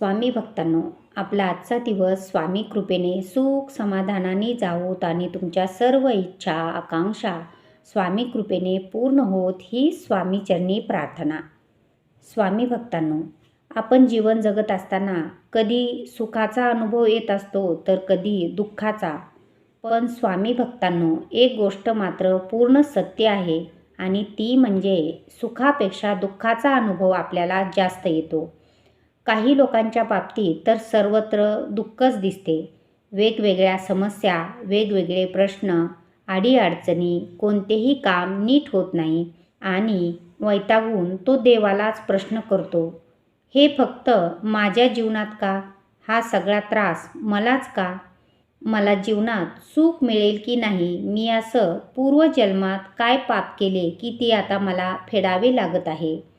स्वामी भक्तांनो आपला आजचा दिवस स्वामी कृपेने सुख समाधानाने जावोत आणि तुमच्या सर्व इच्छा आकांक्षा स्वामी कृपेने पूर्ण होत ही स्वामीचरणी प्रार्थना. स्वामी भक्तांनो आपण जीवन जगत असताना कधी सुखाचा अनुभव येत असतो तर कधी दुःखाचा. पण स्वामी भक्तांनो एक गोष्ट मात्र पूर्ण सत्य आहे आणि ती म्हणजे सुखापेक्षा दुःखाचा अनुभव आपल्याला जास्त येतो. काही लोकांच्या बाबतीत तर सर्वत्र दुःखच दिसते. वेगवेगळ्या समस्या वेगवेगळे प्रश्न अडीअडचणी कोणतेही काम नीट होत नाही आणि वैतागून तो देवालाच प्रश्न करतो. हे फक्त माझ्या जीवनात का? हा सगळा त्रास मलाच का? मला जीवनात सुख मिळेल की नाही? मी असं पूर्वजन्मात काय पाप केले की ते आता मला फेडावे लागत आहे?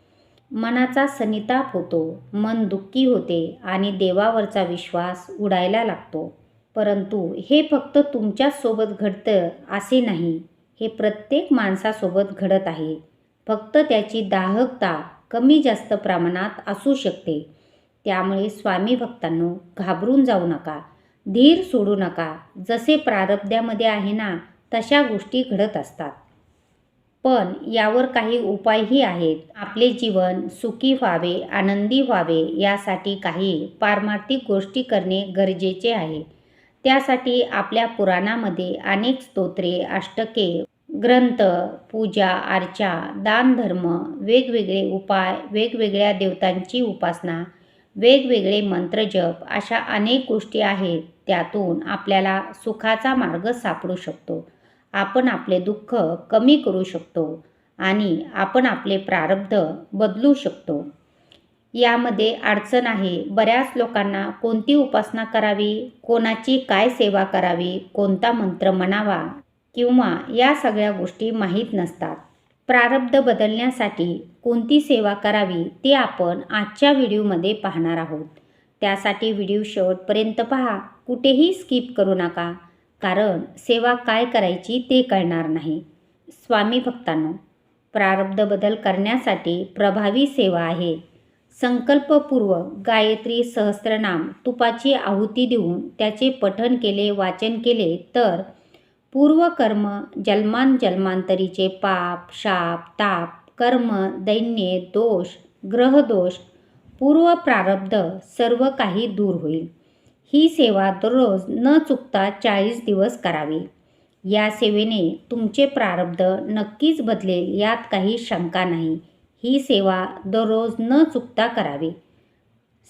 मनाचा सनिताप होतो. मन दुःखी होते आणि देवावरचा विश्वास उडायला लागतो. परंतु हे फक्त तुमच्यासोबत घडतं असे नाही. हे प्रत्येक माणसासोबत घडत आहे. फक्त त्याची दाहकता कमी जास्त प्रमाणात असू शकते. त्यामुळे स्वामी भक्तांनो घाबरून जाऊ नका. धीर सोडू नका. जसे प्रारब्धामध्ये आहे ना तशा गोष्टी घडत असतात. पण यावर काही उपायही आहेत. आपले जीवन सुखी व्हावे आनंदी व्हावे यासाठी काही पारमार्थिक गोष्टी करणे गरजेचे आहे. त्यासाठी आपल्या पुराणामध्ये अनेक स्तोत्रे अष्टके ग्रंथ पूजा अर्चा दानधर्म वेगवेगळे उपाय वेगवेगळ्या देवतांची उपासना वेगवेगळे मंत्रजप अशा अनेक गोष्टी आहेत. त्यातून आपल्याला सुखाचा मार्ग सापडू शकतो. आपण आपले दुःख कमी करू शकतो आणि आपण आपले प्रारब्ध बदलू शकतो. यामध्ये अडचण आहे बऱ्याच लोकांना कोणती उपासना करावी कोणाची काय सेवा करावी कोणता मंत्र म्हणावा किंवा या सगळ्या गोष्टी माहीत नसतात. प्रारब्ध बदलण्यासाठी कोणती सेवा करावी ते आपण आजच्या व्हिडिओमध्ये पाहणार आहोत. त्यासाठी व्हिडिओ शेवटपर्यंत पहा कुठेही स्किप करू नका. कारण सेवा काय करायची ते कळणार नाही. स्वामी भक्तांनो प्रारब्ध बदल करण्यासाठी प्रभावी सेवा आहे. संकल्पपूर्वक गायत्री सहस्रनाम तुपाची आहुती देऊन त्याचे पठन केले वाचन केले तर पूर्वकर्म जन्मान जन्मांतरीचे पाप शाप ताप कर्म दैन्य दोष ग्रहदोष पूर्व प्रारब्ध सर्व काही दूर होईल. ही सेवा दररोज न चुकता चाळीस दिवस करावी. या सेवेने तुमचे प्रारब्ध नक्कीच बदलेल यात काही शंका नाही. ही सेवा दररोज न चुकता करावी.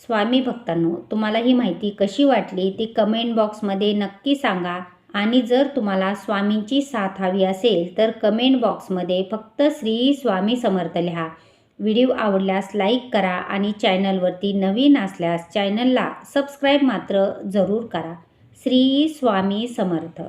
स्वामी भक्तांनो तुम्हाला ही माहिती कशी वाटली ती कमेंट बॉक्समध्ये नक्की सांगा आणि जर तुम्हाला स्वामींची साथ हवी असेल तर कमेंट बॉक्समध्ये फक्त श्री स्वामी समर्थ लिहा. व्हिडिओ आवडल्यास लाईक करा आणि चॅनलवरती नवीन असल्यास चॅनलला सबस्क्राईब मात्र जरूर करा. श्री स्वामी समर्थ.